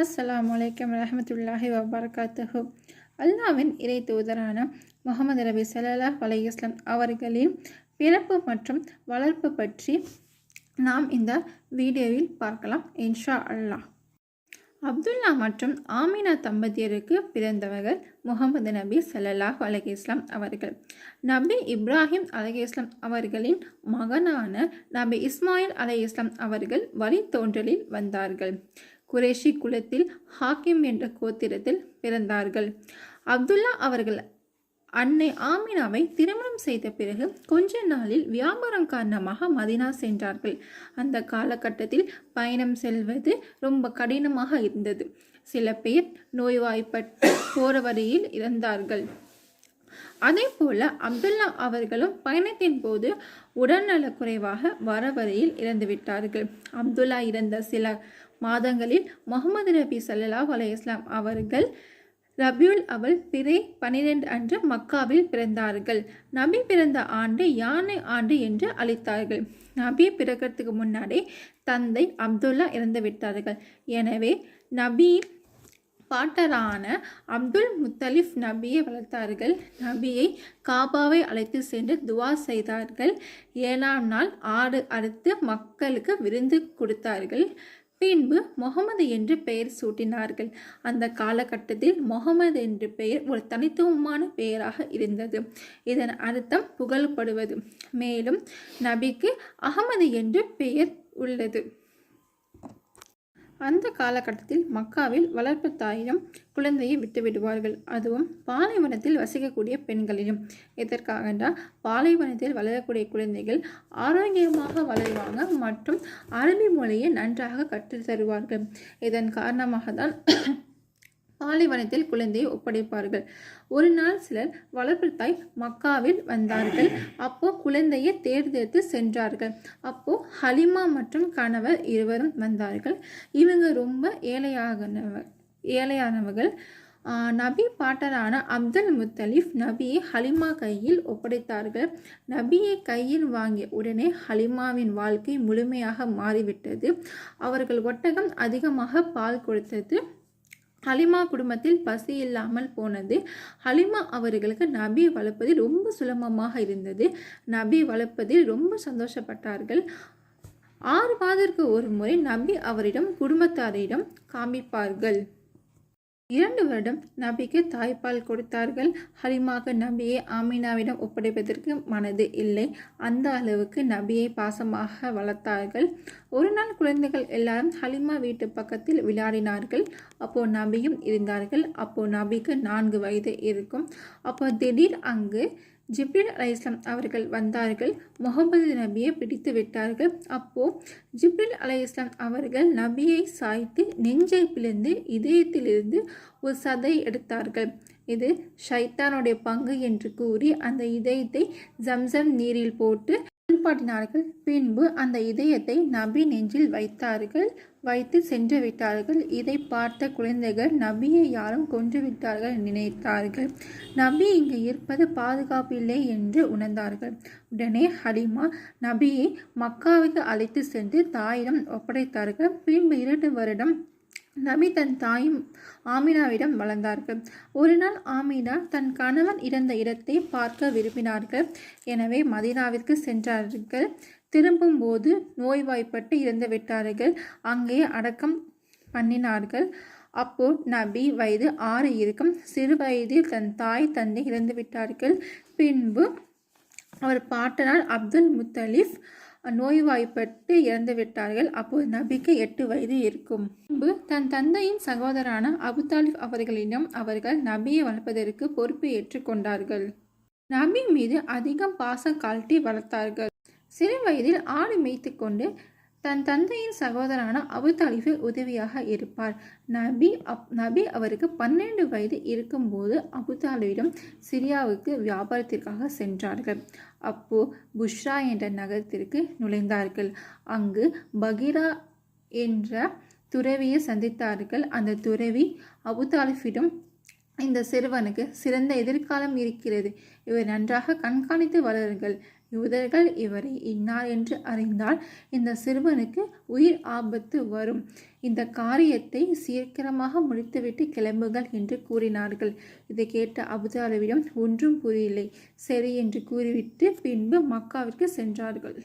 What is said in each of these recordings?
அஸ்லாம் வலைக்கம் ரஹமத்துல்லாஹி வபரகாத்துஹு. அல்லாவின் இறை தூதரான முகமது நபி ஸல்லல்லாஹு அலைஹி இஸ்லாம் அவர்களின் பிறப்பு மற்றும் வளர்ப்பு பற்றி நாம் இந்த வீடியோவில் பார்க்கலாம். இன்ஷா அல்லாஹ். அப்துல்லா மற்றும் ஆமினா தம்பதியருக்கு பிறந்தவர்கள் முகமது நபி சல்லாஹ் அலைஹி இஸ்லாம் அவர்கள். நபி இப்ராஹிம் அலகி இஸ்லாம் அவர்களின் மகனான நபி இஸ்மாயில் அலி இஸ்லாம் அவர்கள் வழித்தோன்றலில் வந்தார்கள். குரேஷி குலத்தில் ஹாக்கிம் என்ற கோத்திரத்தில் பிறந்தார்கள். அப்துல்லா அவர்கள் அன்னை ஆமினாவை திருமணம் செய்த பிறகு கொஞ்ச நாளில் வியாபாரம் காரணமாக மதினா சென்றார்கள். அந்த காலகட்டத்தில் பயணம் செல்வது ரொம்ப கடினமாக இருந்தது. சில பேர் நோய்வாய்ப்பட்டு போற வழியில் இறந்தார்கள். அதே போல அப்துல்லா அவர்களும் பயணத்தின் போது உடல்நலக்குறைவாக வர வரையில் இறந்துவிட்டார்கள். அப்துல்லா இறந்த சில மாதங்களில் முகமது நபி சல்லாஹ் அலைஹி இஸ்லாம் அவர்கள் ரபியுல் அவல் பிறை பனிரெண்டு அன்று மக்காவில் பிறந்தார்கள். நபி பிறந்த ஆண்டு யானை ஆண்டு என்று அழைத்தார்கள். நபி பிறக்கிறதுக்கு முன்னாடி தந்தை அப்துல்லா இறந்து விட்டார்கள். எனவே நபி பாட்டரான அப்துல் முத்தலிஃப் நபியை வளர்த்தார்கள். நபியை காபாவை அழைத்து சென்று துவா செய்தார்கள். ஏழாம் நாள் ஆடு அறுத்து மக்களுக்கு விருந்து கொடுத்தார்கள். பின்பு முகமது என்று பெயர் சூட்டினார்கள். அந்த காலகட்டத்தில் முகமது என்று பெயர் ஒரு தனித்துவமான பெயராக இருந்தது. இதன் அர்த்தம் புகழப்படுவது. மேலும் நபிக்கு அகமது என்று பெயர் உள்ளது. அந்த காலகட்டத்தில் மக்காவில் வளர்ப்பு தாயிடம் குழந்தையை விட்டுவிடுவார்கள். அதுவும் பாலைவனத்தில் வசிக்கக்கூடிய பெண்களிலும் எதற்காக என்றால் பாலைவனத்தில் வளரக்கூடிய குழந்தைகள் ஆரோக்கியமாக வளருவாங்க மற்றும் அரபி மொழியை நன்றாக கற்றுத் தருவார்கள் இதன் காரணமாக தான் பாலைவனத்தில் குழந்தையை ஒப்படைப்பார்கள். ஒரு நாள் சிலர் வளர்ப்பு தாய் மக்காவில் வந்தார்கள். அப்போ குழந்தையை தேர்ந்தெடுத்து சென்றார்கள். அப்போ ஹலிமா மற்றும் கணவர் இருவரும் வந்தார்கள். இவங்க ரொம்ப ஏழையாகனவ ஏழையானவர்கள். நபி பாட்டரான அப்துல் முத்தலிஃப் நபியை ஹலிமா கையில் ஒப்படைத்தார்கள். நபியை கையில் வாங்கிய உடனே ஹலிமாவின் வாழ்க்கை முழுமையாக மாறிவிட்டது. அவர்கள் ஒட்டகம் அதிகமாக பால் கொடுத்தது. ஹலிமா குடும்பத்தில் பசி இல்லாமல் போனது. ஹலிமா அவர்களுக்கு நபி வளர்ப்பதில் ரொம்ப சுலபமாக இருந்தது. நபி வளர்ப்பதில் ரொம்ப சந்தோஷப்பட்டார்கள். ஆறு மாதத்திற்கு ஒரு முறை நபி அவரிடம் குடும்பத்தாரிடம் காமிப்பார்கள். இரண்டு வருடம் நபிக்கு தாய்ப்பால் கொடுத்தார்கள். ஹலிமாக்கு நபியை ஆமினாவிடம் ஒப்படைப்பதற்கு மனது இல்லை. அந்த அளவுக்கு நபியை பாசமாக வளர்த்தார்கள். ஒரு நாள் குழந்தைகள் எல்லாரும் ஹலிமா வீட்டு பக்கத்தில் விளையாடினார்கள். அப்போ நபியும் இருந்தார்கள். அப்போ நபிக்கு நான்கு வயது இருக்கும். அப்போ திடீர் அங்கு ஜிப்ரில் அலை இஸ்லாம் அவர்கள் வந்தார்கள். முகமது நபியை பிடித்து விட்டார்கள். அப்போ ஜிப்ரில் அலை இஸ்லாம் அவர்கள் நபியை சாய்த்து நெஞ்சை பிளந்து இதயத்திலிருந்து ஒரு சதை எடுத்தார்கள். இது ஷைத்தானுடைய பங்கு என்று கூறி அந்த இதயத்தை ஜம்சம் நீரில் போட்டு குளிப்பாட்டினார்கள் பின்பு அந்த இதயத்தை நபி நெஞ்சில் வைத்தார்கள். வைத்து சென்று விட்டார்கள். இதை பார்த்த குழந்தைகள் நபியை யாரும் கொன்று விட்டார்கள் நினைத்தார்கள். நபி இங்கு இருப்பது பாதுகாப்பில்லை என்று உணர்ந்தார்கள். உடனே ஹலிமா நபியை மக்காவுக்கு அழைத்து சென்று தாயிடம் ஒப்படைத்தார்கள். பின்பு இரண்டு வருடம் நபி தன் தாயும் ஆமினாவிடம் வளர்ந்தார்கள். ஒரு நாள் ஆமினா தன் கணவன் இறந்த இடத்தை பார்க்க விரும்பினார்கள். எனவே மதினாவிற்கு சென்றார்கள். திரும்பும்போது நோய்வாய்ப்பட்டு இறந்து விட்டார்கள். அங்கே அடக்கம் பண்ணினார்கள். அப்போ நபி வயது ஆறு இருக்கும். சிறு வயதில் தன் தாய் தந்தை இறந்து விட்டார்கள். பின்பு அவர் பாட்டனார் அப்துல் முத்தலிஃப் நோய்வாய்ப்பட்டு இறந்து விட்டார்கள் அப்போது நபிக்கு எட்டு வயது இருக்கும். முன்பு தன் தந்தையின் சகோதரான அபுதாலிப் அவர்களிடம் அவர்கள் நபியை வளர்ப்பதற்கு பொறுப்பு ஏற்றுக்கொண்டார்கள் நபி மீது அதிகம் பாசம் காட்டி வளர்த்தார்கள். சிறு வயதில் ஆடு மேய்த்து கொண்டு தன் தந்தையின் சகோதரான அபு உதவியாக இருப்பார். நபி அப் நபி அவருக்கு பன்னெண்டு வயது இருக்கும்போது அபு சிரியாவுக்கு வியாபாரத்திற்காக சென்றார்கள். அப்போ புஷ்ரா என்ற நகரத்திற்கு நுழைந்தார்கள். அங்கு பகிரா என்ற துறவியை சந்தித்தார்கள். அந்த துறவி அபு தாலிஃபிடம் இந்த சிறுவனுக்கு சிறந்த எதிர்காலம் இருக்கிறது. இவர் நன்றாக கண்காணித்து வளருங்கள். யூதர்கள் இவரை இன்னார் என்று அறிந்தால் இந்த சிறுவனுக்கு உயிர் ஆபத்து வரும். இந்த காரியத்தை சீக்கிரமாக முடித்துவிட்டு கிளம்புங்கள் என்று கூறினார்கள். இதை கேட்ட அபுதாலவிடம் ஒன்றும் புரியவில்லை. சரி என்று கூறிவிட்டு பின்பு மக்காவிற்கு சென்றார்கள்.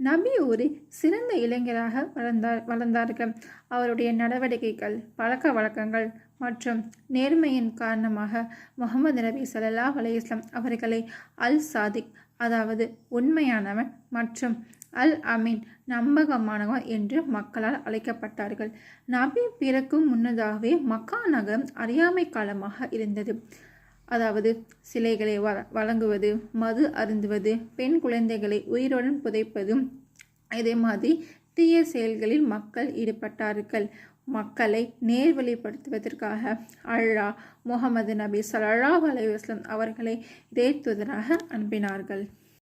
நபி ஒரு சிறந்த இளைஞராக வளர்ந்தார் வளர்ந்தார்கள். அவருடைய நடவடிக்கைகள் பழக்க வழக்கங்கள் மற்றும் நேர்மையின் காரணமாக முகமது நபி ஸல்லல்லாஹு அலைஹி அவர்களை அல் சாதிக் அதாவது உண்மையானவன் மற்றும் அல் அமீன் நம்பகமானவன் என்று மக்களால் அழைக்கப்பட்டார்கள். நபி பிறக்கும் முன்னதாகவே மக்கா நகரம் அறியாமை காலமாக இருந்தது. அதாவது சிலைகளை வ வழங்குவது மது அருந்துவது பெண் குழந்தைகளை உயிருடன் புதைப்பதும் இதே மாதிரி தீய செயல்களில் மக்கள் ஈடுபட்டார்கள். மக்களை நேர்வழிப்படுத்துவதற்காக அல்லாஹ் முகமது நபி ஸல்லல்லாஹு அலைவாஸ்லம் அவர்களை இறை தூதராக அனுப்பினார்கள்.